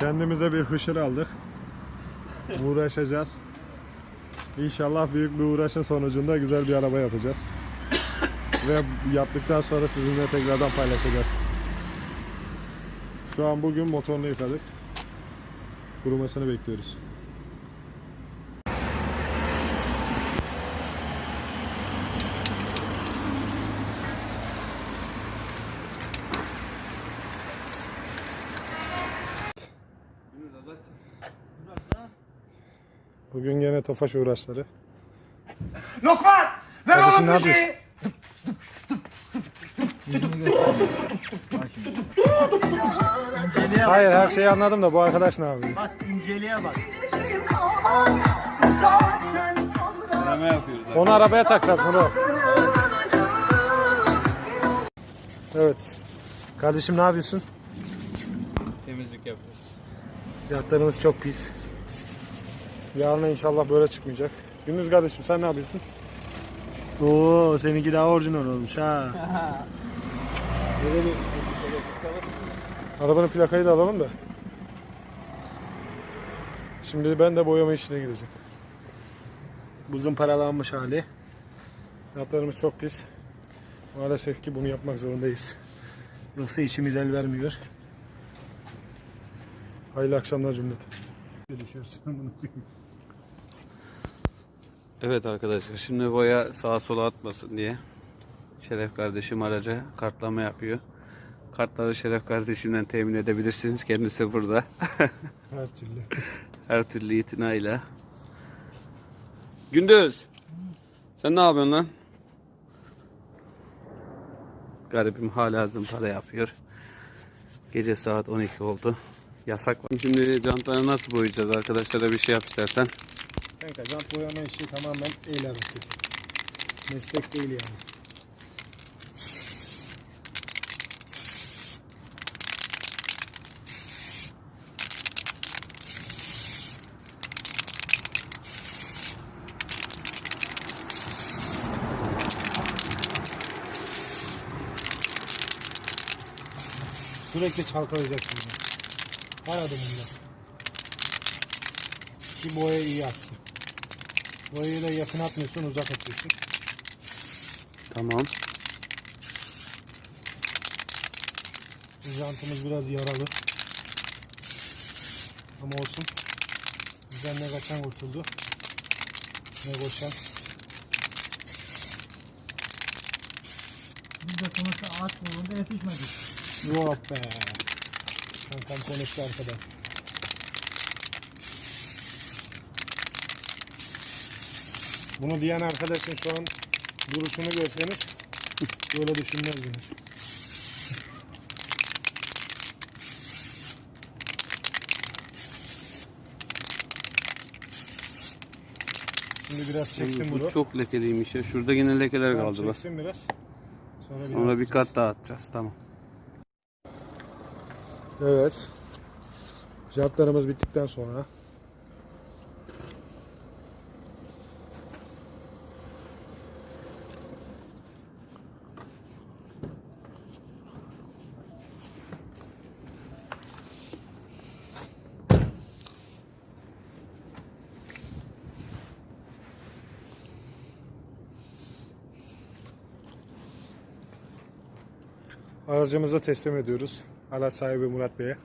Kendimize bir hışır aldık. Uğraşacağız. İnşallah büyük bir uğraşın sonucunda güzel bir araba yapacağız. Ve yaptıktan sonra sizinle tekrardan paylaşacağız. Şu an bugün motorunu yıkadık. Kurumasını bekliyoruz. Bugün gene Tofaş uğraşları. Lokman! Ver Kardeşim, oğlum ne müziği! Hayır her şeyi anladım da bu arkadaş ne yapıyor? Bak inceliğe bak. Yapıyoruz. Onu arabaya takacağız bunu. Evet. Kardeşim ne yapıyorsun? Temizlik yapıyoruz. Fiyatlarımız çok pis. Yarın inşallah böyle çıkmayacak. Gündüz kardeşim sen ne yapıyorsun? Oo seninki daha orijinal olmuş ha. Arabanın plakayı da alalım da. Şimdi ben de boyama işine gideceğim. Buzun paralanmış hali. Fiyatlarımız çok pis. Maalesef ki bunu yapmak zorundayız. Yoksa içimiz el vermiyor. Hayırlı akşamlar cümlete. Düşersin bunu koyayım. Evet arkadaşlar şimdi boya sağa sola atmasın diye Şeref kardeşim araca kartlama yapıyor. Kartları Şeref kardeşimden temin edebilirsiniz. Kendisi burada. Her türlü. Her türlü itinayla. Gündüz. Sen ne yapıyorsun lan? Garibim hala zımpara yapıyor. Gece saat 12 oldu. Yasak var. Şimdi jantları nasıl boyayacağız arkadaşlara bir şey yap istersen. Kanka jant boyama işi tamamen el hareketi. Meslek değil yani. Sürekli çalkalayacaksın. Her adımında. Ki boya iyi atsın. Boyayı da yakın atmıyorsun, uzak atıyorsun. Tamam. Jantımız biraz yaralı. Ama olsun. Bizden ne kaçan kurtuldu. Ne koşan. Biz de sonuçta ağaç bulunda yetişmedik. Yok be. Kankam konuştu arkada. Bunu diyen arkadaşın şu an duruşunu görseniz böyle düşünmezdiniz. Şimdi biraz çeksin Bu bunu. çok lekeliymiş ya. Şurada yine lekeler Tamam, kaldı bak. çeksin biraz. Sonra bir, Sonra bir kat daha atacağız. Tamam. Evet. Jantlarımız bittikten sonra aracımıza teslim ediyoruz. Araç sahibi Murat Bey'e.